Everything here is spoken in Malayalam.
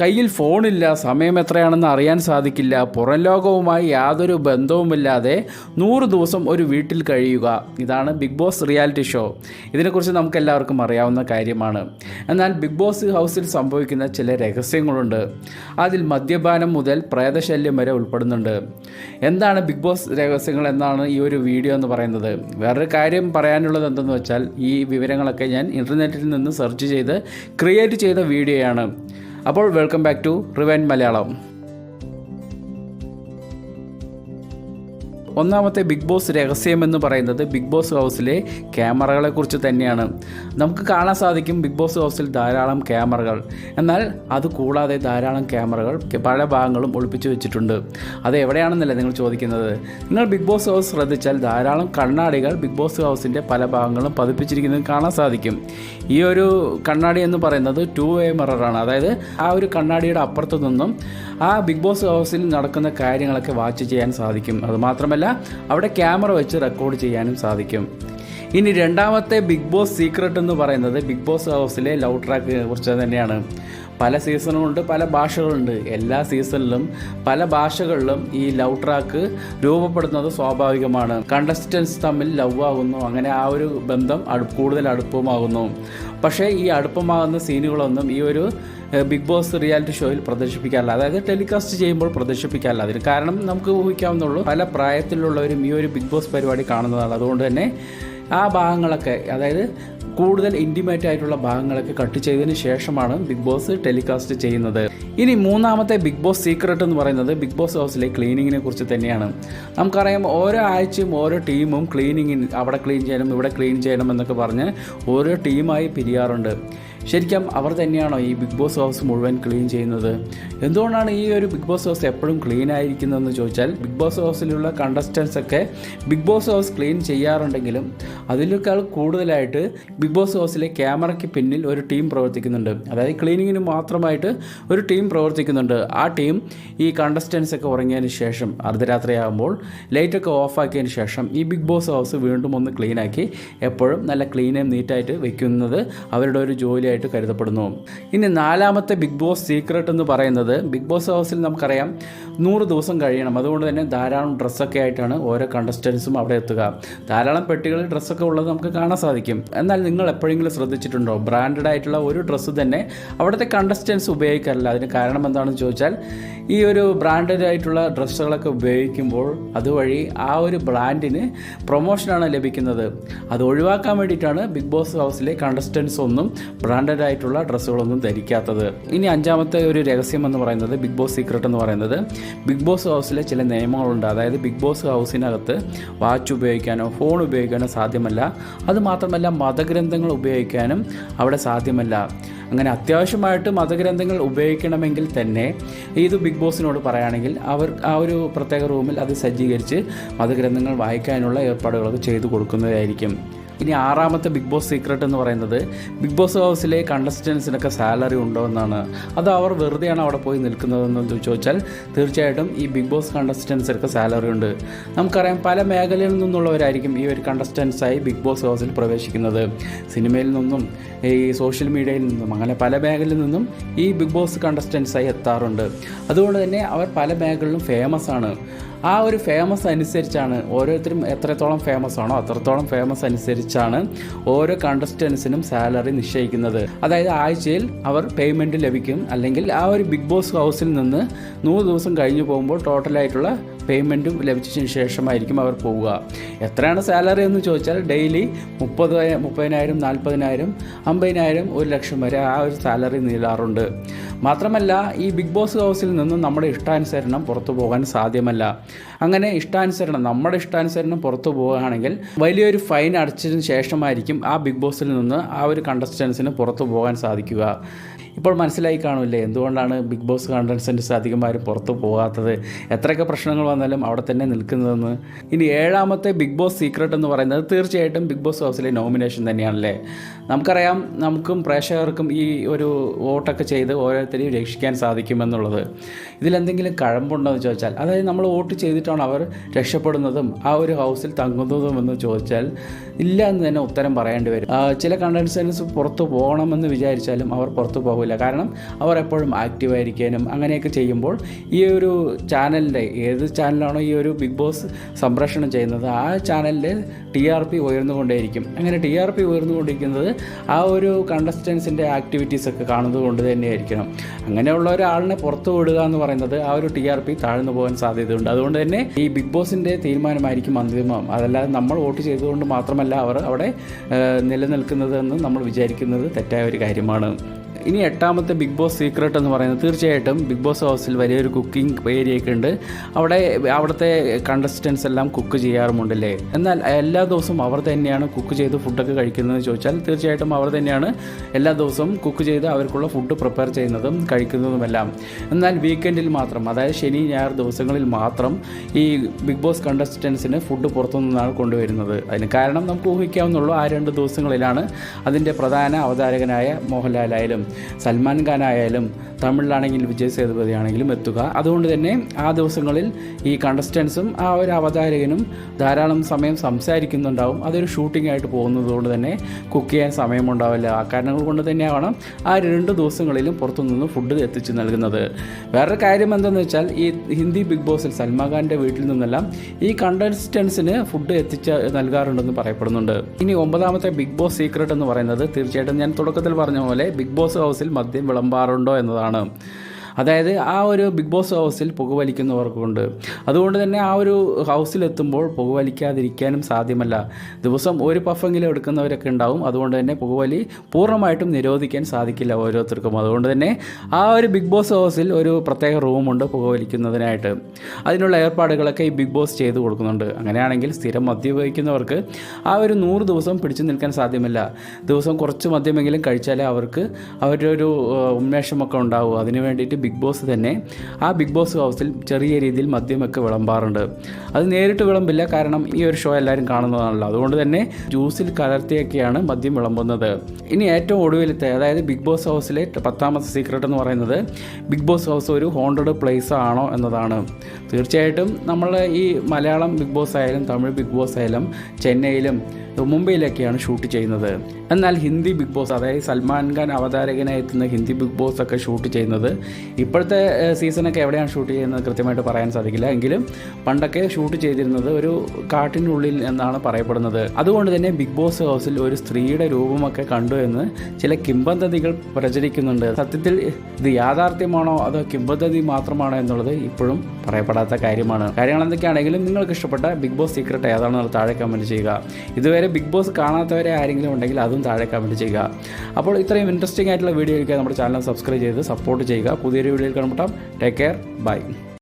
കയ്യിൽ ഫോണില്ല സമയം എത്രയാണെന്ന് അറിയാൻ സാധിക്കില്ല. പുറം ലോകവുമായി യാതൊരു ബന്ധവുമില്ലാതെ നൂറ് ദിവസം ഒരു വീട്ടിൽ കഴിയുക. ഇതാണ് ബിഗ് ബോസ് റിയാലിറ്റി ഷോ. ഇതിനെക്കുറിച്ച് നമുക്ക് എല്ലാവർക്കും അറിയാവുന്ന കാര്യമാണ്. എന്നാൽ ബിഗ് ബോസ് ഹൗസിൽ സംഭവിക്കുന്ന ചില രഹസ്യങ്ങളുണ്ട്. അതിൽ മദ്യപാനം മുതൽ പ്രേതശല്യം വരെ ഉൾപ്പെടുന്നുണ്ട്. എന്താണ് ബിഗ് ബോസ് രഹസ്യങ്ങൾ എന്നാണ് ഈ ഒരു വീഡിയോ എന്ന് പറയുന്നത്? വേറൊരു കാര്യം പറയാനുള്ളത് എന്തെന്ന് വെച്ചാൽ ഈ വിവരങ്ങളൊക്കെ ഞാൻ ഇന്റർനെറ്റിൽ നിന്ന് സെർച്ച് ചെയ്ത് ക്രിയേറ്റ് ചെയ്ത വീഡിയോയാണ്. അപ്പോൾ welcome back to rewind Malayalam. ഒന്നാമത്തെ ബിഗ് ബോസ് രഹസ്യം എന്ന് പറയുന്നത് ബിഗ് ബോസ് ഹൗസിലെ ക്യാമറകളെ കുറിച്ച് തന്നെയാണ്. നമുക്ക് കാണാൻ സാധിക്കും ബിഗ് ബോസ് ഹൗസിൽ ധാരാളം ക്യാമറകൾ. എന്നാൽ അത് കൂടാതെ ധാരാളം ക്യാമറകൾ പല ഭാഗങ്ങളും ഒളിപ്പിച്ചു വെച്ചിട്ടുണ്ട്. അത് എവിടെയാണെന്നല്ലേ നിങ്ങൾ ചോദിക്കുന്നത്? നിങ്ങൾ ബിഗ് ബോസ് ഹൗസ് ശ്രദ്ധിച്ചാൽ ധാരാളം കണ്ണാടികൾ ബിഗ് ബോസ് ഹൗസിന്റെ പല ഭാഗങ്ങളും പതിപ്പിച്ചിരിക്കുന്നത് കാണാൻ സാധിക്കും. ഈ ഒരു കണ്ണാടി എന്ന് പറയുന്നത് ടു വേ മിററാണ് അതായത് ആ ഒരു കണ്ണാടിയുടെ അപ്പുറത്തു നിന്നും ആ ബിഗ് ബോസ് ഹൗസിൽ നടക്കുന്ന കാര്യങ്ങളൊക്കെ വാച്ച് ചെയ്യാൻ സാധിക്കും. അതുമാത്രമല്ല അവിടെ ക്യാമറ വെച്ച് റെക്കോർഡ് ചെയ്യാനും സാധിക്കും. ഇനി രണ്ടാമത്തെ ബിഗ് ബോസ് സീക്രട്ട് എന്ന് പറയുന്നത് ബിഗ് ബോസ് ഹൗസിലെ ലവ് ട്രാക്കിനെ കുറിച്ച് തന്നെയാണ്. പല സീസണുകളുണ്ട് പല ഭാഷകളുണ്ട് എല്ലാ സീസണിലും പല ഭാഷകളിലും ഈ ലവ് ട്രാക്ക് രൂപപ്പെടുന്നത് സ്വാഭാവികമാണ്. കണ്ടസ്റ്റൻസ് തമ്മിൽ ലവ് ആകുന്നു അങ്ങനെ ആ ഒരു ബന്ധം അടു കൂടുതൽ അടുപ്പമാകുന്നു പക്ഷേ ഈ അടുപ്പമാകുന്ന സീനുകളൊന്നും ഈ ഒരു ബിഗ് ബോസ് റിയാലിറ്റി ഷോയിൽ പ്രദർശിപ്പിക്കാറില്ല. അതായത് ടെലികാസ്റ്റ് ചെയ്യുമ്പോൾ പ്രദർശിപ്പിക്കാറില്ല. അതിന് കാരണം നമുക്ക് ഊഹിക്കാവുന്നുള്ളൂ പല പ്രായത്തിലുള്ളവരും ഈ ഒരു ബിഗ് ബോസ് പരിപാടി കാണുന്നതാണ്. അതുകൊണ്ട് തന്നെ ആ ഭാഗങ്ങളൊക്കെ അതായത് കൂടുതൽ ഇന്റിമേറ്റ് ആയിട്ടുള്ള ഭാഗങ്ങളൊക്കെ കട്ട് ചെയ്തതിന് ശേഷമാണ് ബിഗ് ബോസ് ടെലികാസ്റ്റ് ചെയ്യുന്നത്. ഇനി മൂന്നാമത്തെ ബിഗ് ബോസ് സീക്രട്ട് എന്ന് പറയുന്നത് ബിഗ് ബോസ് ഹൗസിലെ ക്ലീനിങ്ങിനെ കുറിച്ച് തന്നെയാണ്. നമുക്കറിയാം ഓരോ ആഴ്ചയും ഓരോ ടീമും ക്ലീനിങ്ങിന് അവിടെ ക്ലീൻ ചെയ്യണം ഇവിടെ ക്ലീൻ ചെയ്യണം എന്നൊക്കെ പറഞ്ഞ് ഓരോ ടീമായി പിരിയാറുണ്ട്. ശരിക്കും അവർ തന്നെയാണോ ഈ ബിഗ് ബോസ് ഹൗസ് മുഴുവൻ ക്ലീൻ ചെയ്യുന്നത്? എന്തുകൊണ്ടാണ് ഈ ഒരു ബിഗ് ബോസ് ഹൗസ് എപ്പോഴും ക്ലീൻ ആയിരിക്കുന്നതെന്ന് ചോദിച്ചാൽ ബിഗ് ബോസ് ഹൗസിലുള്ള കണ്ടസ്റ്റൻസ് ഒക്കെ ബിഗ് ബോസ് ഹൗസ് ക്ലീൻ ചെയ്യാറുണ്ടെങ്കിലും അതിനേക്കാൾ കൂടുതലായിട്ട് ബിഗ് ബോസ് ഹൗസിലെ ക്യാമറയ്ക്ക് പിന്നിൽ ഒരു ടീം പ്രവർത്തിക്കുന്നുണ്ട്. അതായത് ക്ലീനിങ്ങിന് മാത്രമായിട്ട് ഒരു ടീം പ്രവർത്തിക്കുന്നുണ്ട്. ആ ടീം ഈ കണ്ടസ്റ്റൻസ് ഒക്കെ ഉറങ്ങിയതിന് ശേഷം അർദ്ധരാത്രിയാകുമ്പോൾ ലൈറ്റൊക്കെ ഓഫാക്കിയതിന് ശേഷം ഈ ബിഗ് ബോസ് ഹൗസ് വീണ്ടും ഒന്ന് ക്ലീനാക്കി എപ്പോഴും നല്ല ക്ലീനും നീറ്റായിട്ട് വെക്കുന്നത് അവരുടെ ഒരു ജോലിയായിട്ട് കരുതപ്പെടുന്നു. ഇനി നാലാമത്തെ ബിഗ് ബോസ് സീക്രട്ട് എന്ന് പറയുന്നത് ബിഗ് ബോസ് ഹൗസിൽ നമുക്കറിയാം നൂറ് ദിവസം കഴിയണം. അതുകൊണ്ട് തന്നെ ധാരാളം ഡ്രസ്സൊക്കെ ആയിട്ടാണ് ഓരോ കണ്ടസ്റ്റൻസും അവിടെ എത്തുക. ധാരാളം പെട്ടികളിൽ ഡ്രസ്സൊക്കെ ഉള്ളത് നമുക്ക് കാണാൻ സാധിക്കും. എന്നാൽ നിങ്ങൾ എപ്പോഴെങ്കിലും ശ്രദ്ധിച്ചിട്ടുണ്ടോ? ബ്രാൻഡഡ് ആയിട്ടുള്ള ഒരു ഡ്രസ്സ് തന്നെ അവിടുത്തെ കണ്ടസ്റ്റൻസ് ഉപയോഗിക്കാറില്ല. അതിന് കാരണം എന്താണെന്ന് ചോദിച്ചാൽ ഈ ഒരു ബ്രാൻഡഡ് ആയിട്ടുള്ള ഡ്രസ്സുകളൊക്കെ ഉപയോഗിക്കുമ്പോൾ അതുവഴി ആ ഒരു ബ്രാൻഡിന് പ്രൊമോഷനാണ് ലഭിക്കുന്നത്. അത് ഒഴിവാക്കാൻ വേണ്ടിയിട്ടാണ് ബിഗ് ബോസ് ഹൗസിലെ കണ്ടസ്റ്റൻസ് ഒന്നും ബ്രാൻഡഡ് ആയിട്ടുള്ള ഡ്രസ്സുകളൊന്നും ധരിക്കാത്തത്. ഇനി അഞ്ചാമത്തെ ഒരു രഹസ്യം എന്ന് പറയുന്നത് ബിഗ് ബോസ് സീക്രട്ട് എന്ന് പറയുന്നത്. ബിഗ് ബോസ് ഹൗസിലെ ചില നിയമങ്ങളുണ്ട്. അതായത് ബിഗ് ബോസ് ഹൗസിനകത്ത് വാച്ച് ഉപയോഗിക്കാനോ ഫോൺ ഉപയോഗിക്കാനോ സാധ്യമല്ല. അതുമാത്രമല്ല മതഗ്രന്ഥങ്ങൾ ഉപയോഗിക്കാനും അവിടെ സാധ്യമല്ല. അങ്ങനെ അത്യാവശ്യമായിട്ട് മതഗ്രന്ഥങ്ങൾ ഉപയോഗിക്കണമെങ്കിൽ തന്നെ ഇത് ബിഗ് ബോസിനോട് പറയുകയാണെങ്കിൽ അവർ ആ ഒരു പ്രത്യേക റൂമിൽ അത് സജ്ജീകരിച്ച് മതഗ്രന്ഥങ്ങൾ വായിക്കാനുള്ള ഏർപ്പാടുകളൊക്കെ ചെയ്തു കൊടുക്കുന്നതായിരിക്കും. ഇനി ആറാമത്തെ ബിഗ് ബോസ് സീക്രട്ട് എന്ന് പറയുന്നത് ബിഗ് ബോസ് ഹൗസിലെ കണ്ടസ്റ്റൻസിനൊക്കെ സാലറി ഉണ്ടോ എന്നാണ്. അത് അവർ വെറുതെയാണ് അവിടെ പോയി നിൽക്കുന്നതെന്ന് ചോദിച്ചാൽ തീർച്ചയായിട്ടും ഈ ബിഗ് ബോസ് കണ്ടസ്റ്റൻസിനൊക്കെ സാലറി ഉണ്ട്. നമുക്കറിയാം പല മേഖലയിൽ നിന്നുള്ളവരായിരിക്കും ഈ ഒരു കണ്ടസ്റ്റൻസായി ബിഗ് ബോസ് ഹൗസിൽ പ്രവേശിക്കുന്നത്. സിനിമയിൽ നിന്നും ഈ സോഷ്യൽ മീഡിയയിൽ നിന്നും അങ്ങനെ പല മേഖലയിൽ നിന്നും ഈ ബിഗ് ബോസ് കണ്ടസ്റ്റൻസായി എത്താറുണ്ട്. അതുകൊണ്ട് തന്നെ അവർ പല മേഖലകളിലും ഫേമസ് ആണ്. ആ ഒരു ഫേമസ് അനുസരിച്ചാണ് ഓരോരുത്തരും എത്രത്തോളം ഫേമസ് ആണോ അത്രത്തോളം ഫേമസ് അനുസരിച്ചാണ് ഓരോ കണ്ടസ്റ്റൻസിനും സാലറി നിശ്ചയിക്കുന്നത്. അതായത് ആഴ്ചയിൽ അവർ പേയ്മെന്റ് ലഭിക്കും. അല്ലെങ്കിൽ ആ ഒരു ബിഗ് ബോസ് ഹൗസിൽ നിന്ന് നൂറ് ദിവസം കഴിഞ്ഞു പോകുമ്പോൾ ടോട്ടലായിട്ടുള്ള പേയ്മെന്റും ലഭിച്ചതിന് ശേഷമായിരിക്കും അവർ പോവുക. എത്രയാണ് സാലറി എന്ന് ചോദിച്ചാൽ ഡെയിലി മുപ്പത് മുപ്പതിനായിരം നാൽപ്പതിനായിരം അമ്പതിനായിരം ഒരു ലക്ഷം വരെ ആ ഒരു സാലറി നീളാറുണ്ട്. മാത്രമല്ല ഈ ബിഗ് ബോസ് ഹൗസിൽ നിന്നും നമ്മുടെ ഇഷ്ടാനുസരണം പുറത്തു പോകാൻ സാധ്യമല്ല. അങ്ങനെ ഇഷ്ടാനുസരണം നമ്മുടെ ഇഷ്ടാനുസരണം പുറത്തു പോവുകയാണെങ്കിൽ വലിയൊരു ഫൈൻ അടച്ചതിന് ശേഷമായിരിക്കും ആ ബിഗ് ബോസിൽ നിന്ന് ആ ഒരു കണ്ടസ്റ്റൻസിന് പുറത്തു പോകാൻ സാധിക്കുക. ഇപ്പോൾ മനസ്സിലായി കാണില്ലേ എന്തുകൊണ്ടാണ് ബിഗ് ബോസ് കണ്ടസ്റ്റൻസ് അധികമാരും പുറത്തു പോകാത്തത്? എത്രയൊക്കെ പ്രശ്നങ്ങൾ വന്നാലും അവിടെ തന്നെ നിൽക്കുന്നതെന്ന്. ഇനി ഏഴാമത്തെ ബിഗ് ബോസ് സീക്രട്ട് എന്ന് പറയുന്നത് തീർച്ചയായിട്ടും ബിഗ് ബോസ് ഹൗസിലെ നോമിനേഷൻ തന്നെയാണല്ലേ? നമുക്കറിയാം നമുക്കും പ്രേക്ഷകർക്കും ഈ ഒരു വോട്ടൊക്കെ ചെയ്ത് ഓരോരുത്തരെയും രക്ഷിക്കാൻ സാധിക്കുമെന്നുള്ളത്. ഇതിലെന്തെങ്കിലും കഴമ്പുണ്ടോ എന്ന് ചോദിച്ചാൽ അതായത് നമ്മൾ വോട്ട് ചെയ്തിട്ടാണ് അവർ രക്ഷപ്പെടുന്നതും ആ ഒരു ഹൗസിൽ തങ്ങുന്നതും എന്ന് ചോദിച്ചാൽ ഇല്ല എന്ന് തന്നെ ഉത്തരം പറയേണ്ടി വരും. ചില കണ്ടൻസൻസ് പുറത്തു പോകണമെന്ന് വിചാരിച്ചാലും അവർ പുറത്തു പോകില്ല. ഉണ്ടാവില്ല കാരണം അവർ എപ്പോഴും ആക്റ്റീവായിരിക്കാനും അങ്ങനെയൊക്കെ ചെയ്യുമ്പോൾ ഈ ഒരു ചാനലിന്റെ ഏത് ചാനലാണോ ഈ ഒരു ബിഗ് ബോസ് സംപ്രേഷണം ചെയ്യുന്നത് ആ ചാനലിന്റെ ടി ആർ പി ഉയർന്നുകൊണ്ടേയിരിക്കും. അങ്ങനെ ടി ആർ പി ഉയർന്നുകൊണ്ടിരിക്കുന്നത് ആ ഒരു കണ്ടസ്റ്റൻസിന്റെ ആക്ടിവിറ്റീസ് ഒക്കെ കാണുന്നത് കൊണ്ട് തന്നെയായിരിക്കണം. അങ്ങനെയുള്ള ഒരാളിനെ പുറത്തു വിടുക എന്ന് പറയുന്നത് ആ ഒരു ടി ആർ പി താഴ്ന്നു പോകാൻ സാധ്യതയുണ്ട്. അതുകൊണ്ട് തന്നെ ഈ ബിഗ് ബോസിന്റെ തീരുമാനമായിരിക്കും അന്തിമം. അതല്ലാതെ നമ്മൾ വോട്ട് ചെയ്തുകൊണ്ട് മാത്രമല്ല അവർ അവിടെ നിലനിൽക്കുന്നതെന്ന് നമ്മൾ വിചാരിക്കുന്നത് തെറ്റായ ഒരു കാര്യമാണ്. ഇനി എട്ടാമത്തെ ബിഗ് ബോസ് സീക്രട്ട് എന്ന് പറയുന്നത് തീർച്ചയായിട്ടും ബിഗ് ബോസ് ഹൗസിൽ വലിയൊരു കുക്കിംഗ് ഏരിയയൊക്കെ ഉണ്ട്. അവിടെ അവിടുത്തെ കണ്ടസ്റ്റൻസ് എല്ലാം കുക്ക് ചെയ്യാറുമുണ്ടല്ലേ എന്നാൽ എല്ലാ ദിവസവും അവർ തന്നെയാണ് കുക്ക് ചെയ്ത് ഫുഡൊക്കെ കഴിക്കുന്നതെന്ന് ചോദിച്ചാൽ തീർച്ചയായിട്ടും അവർ തന്നെയാണ് എല്ലാ ദിവസവും കുക്ക് ചെയ്ത് അവർക്കുള്ള ഫുഡ് പ്രിപ്പയർ ചെയ്യുന്നതും കഴിക്കുന്നതുമെല്ലാം. എന്നാൽ വീക്കെൻഡിൽ മാത്രം അതായത് ശനി ഞായർ ദിവസങ്ങളിൽ മാത്രം ഈ ബിഗ് ബോസ് കണ്ടസ്റ്റൻസിന് ഫുഡ് പുറത്തുനിന്നാണ് കൊണ്ടുവരുന്നത്. അതിന് കാരണം നമുക്ക് ഊഹിക്കാവുന്നുള്ളൂ ആ രണ്ട് ദിവസങ്ങളിലാണ് അതിന്റെ പ്രധാന അവതാരകനായ മോഹൻലാലായാലും സൽമാൻ ഖാൻ ആയാലും തമിഴിലാണെങ്കിൽ വിജയ് സേതുപതി ആണെങ്കിലും എത്തുക. അതുകൊണ്ട് തന്നെ ആ ദിവസങ്ങളിൽ ഈ കണ്ടസ്റ്റൻസും ആ ഒരു അവതാരകനും ധാരാളം സമയം സംസാരിക്കുന്നുണ്ടാവും. അതൊരു ഷൂട്ടിംഗ് ആയിട്ട് പോകുന്നത് കൊണ്ട് തന്നെ കുക്ക് ചെയ്യാൻ സമയമുണ്ടാവില്ല. ആ കാരണങ്ങൾ കൊണ്ട് തന്നെയാണ് ആ രണ്ട് ദിവസങ്ങളിലും പുറത്തുനിന്ന് ഫുഡ് എത്തിച്ച് നൽകുന്നത്. വേറൊരു കാര്യം എന്തെന്ന് വെച്ചാൽ ഈ ഹിന്ദി ബിഗ് ബോസിൽ സൽമാൻ ഖാന്റെ വീട്ടിൽ നിന്നെല്ലാം ഈ കണ്ടസ്റ്റൻസിന് ഫുഡ് എത്തിച്ച് നൽകാറുണ്ടെന്ന് പറയപ്പെടുന്നുണ്ട്. ഇനി ഒമ്പതാമത്തെ ബിഗ് ബോസ് സീക്രട്ട് എന്ന് പറയുന്നത് തീർച്ചയായിട്ടും ഞാൻ തുടക്കത്തിൽ പറഞ്ഞ പോലെ ബിഗ് ബോസ് ഹൗസിൽ മദ്യം വിളമ്പാറുണ്ടോ എന്നതാണ്. അതായത് ആ ഒരു ബിഗ് ബോസ് ഹൗസിൽ പുകവലിക്കുന്നവർക്കുണ്ട് അതുകൊണ്ട് തന്നെ ആ ഒരു ഹൗസിലെത്തുമ്പോൾ പുകവലിക്കാതിരിക്കാനും സാധ്യമല്ല. ദിവസം ഒരു പഫെങ്കിലും എടുക്കുന്നവരൊക്കെ ഉണ്ടാവും. അതുകൊണ്ട് തന്നെ പുകവലി പൂർണമായിട്ടും നിരോധിക്കാൻ സാധിക്കില്ല ഓരോരുത്തർക്കും. അതുകൊണ്ട് തന്നെ ആ ഒരു ബിഗ് ബോസ് ഹൗസിൽ ഒരു പ്രത്യേക റൂമുണ്ട് പുകവലിക്കുന്നതിനായിട്ട് അതിനുള്ള ഏർപ്പാടുകളൊക്കെ ഈ ബിഗ് ബോസ് ചെയ്തു കൊടുക്കുന്നുണ്ട്. അങ്ങനെയാണെങ്കിൽ സ്ഥിരം മദ്യപയോഗിക്കുന്നവർക്ക് ആ ഒരു നൂറ് ദിവസം പിടിച്ചു നിൽക്കാൻ സാധ്യമല്ല. ദിവസം കുറച്ച് മദ്യമെങ്കിലും കഴിച്ചാലേ അവർക്ക് അവരുടെ ഒരു ഉന്മേഷമൊക്കെ ഉണ്ടാവും. അതിനു വേണ്ടിയിട്ട് ബിഗ് ബോസ് തന്നെ ആ ബിഗ് ബോസ് ഹൗസിൽ ചെറിയ രീതിയിൽ മദ്യമൊക്കെ വിളമ്പാറുണ്ട്. അത് നേരിട്ട് വിളമ്പില്ല കാരണം ഈ ഒരു ഷോ എല്ലാവരും കാണുന്നതാണല്ലോ. അതുകൊണ്ട് തന്നെ ജ്യൂസിൽ കലർത്തിയൊക്കെയാണ് മദ്യം വിളമ്പുന്നത്. ഇനി ഏറ്റവും ഒടുവിലത്തെ അതായത് ബിഗ് ബോസ് ഹൗസിലെ പത്താമത്തെ സീക്രട്ട് എന്ന് പറയുന്നത് ബിഗ് ബോസ് ഹൗസ് ഒരു ഹോണ്ടഡ് പ്ലേസ് ആണോ എന്നതാണ്. തീർച്ചയായിട്ടും നമ്മൾ ഈ മലയാളം ബിഗ് ബോസ് ആയാലും തമിഴ് ബിഗ് ബോസ് ആയാലും ചെന്നൈയിലും മുംബൈയിലൊക്കെയാണ് ഷൂട്ട് ചെയ്യുന്നത്. എന്നാൽ ഹിന്ദി ബിഗ് ബോസ് അതായത് സൽമാൻ ഖാൻ അവതാരകനായി എത്തുന്ന ഹിന്ദി ബിഗ് ബോസ് ഒക്കെ ഷൂട്ട് ചെയ്യുന്നത്. ഇപ്പോഴത്തെ സീസണൊക്കെ എവിടെയാണ് ഷൂട്ട് ചെയ്യുന്നത് കൃത്യമായിട്ട് പറയാൻ സാധിക്കില്ല. എങ്കിലും പണ്ടൊക്കെ ഷൂട്ട് ചെയ്തിരുന്നത് ഒരു കാട്ടിനുള്ളിൽ എന്നാണ് പറയപ്പെടുന്നത്. അതുകൊണ്ട് തന്നെ ബിഗ് ബോസ് ഹൗസിൽ ഒരു സ്ത്രീയുടെ രൂപമൊക്കെ കണ്ടു എന്ന് ചില കിംബന്ധതികൾ പ്രചരിക്കുന്നുണ്ട്. സത്യത്തിൽ ഇത് യാഥാർത്ഥ്യമാണോ അതോ കിംബന്ധതി മാത്രമാണോ എന്നുള്ളത് ഇപ്പോഴും പറയപ്പെടാത്ത കാര്യമാണ്. കാര്യങ്ങൾ എന്തൊക്കെയാണെങ്കിലും നിങ്ങൾക്ക് ഇഷ്ടപ്പെട്ട ബിഗ് ബോസ് സീക്രട്ട് ഏതാണെന്ന് താഴെ കമന്റ് ചെയ്യുക. ഇതുവരെ ബിഗ് ബോസ് കാണാത്തവരെ ആരെങ്കിലും ഉണ്ടെങ്കിൽ അതും താഴെ കമന്റ് ചെയ്യുക. അപ്പോൾ ഇത്രയും ഇൻട്രസ്റ്റിംഗ് ആയിട്ടുള്ള വീഡിയോ നമ്മുടെ ചാനൽ സബ്സ്ക്രൈബ് ചെയ്ത് സപ്പോർട്ട് ചെയ്യുക. പുതിയൊരു വീഡിയോയിൽ കണ്ടുമുട്ടാം ടേക്ക് കെയർ ബൈ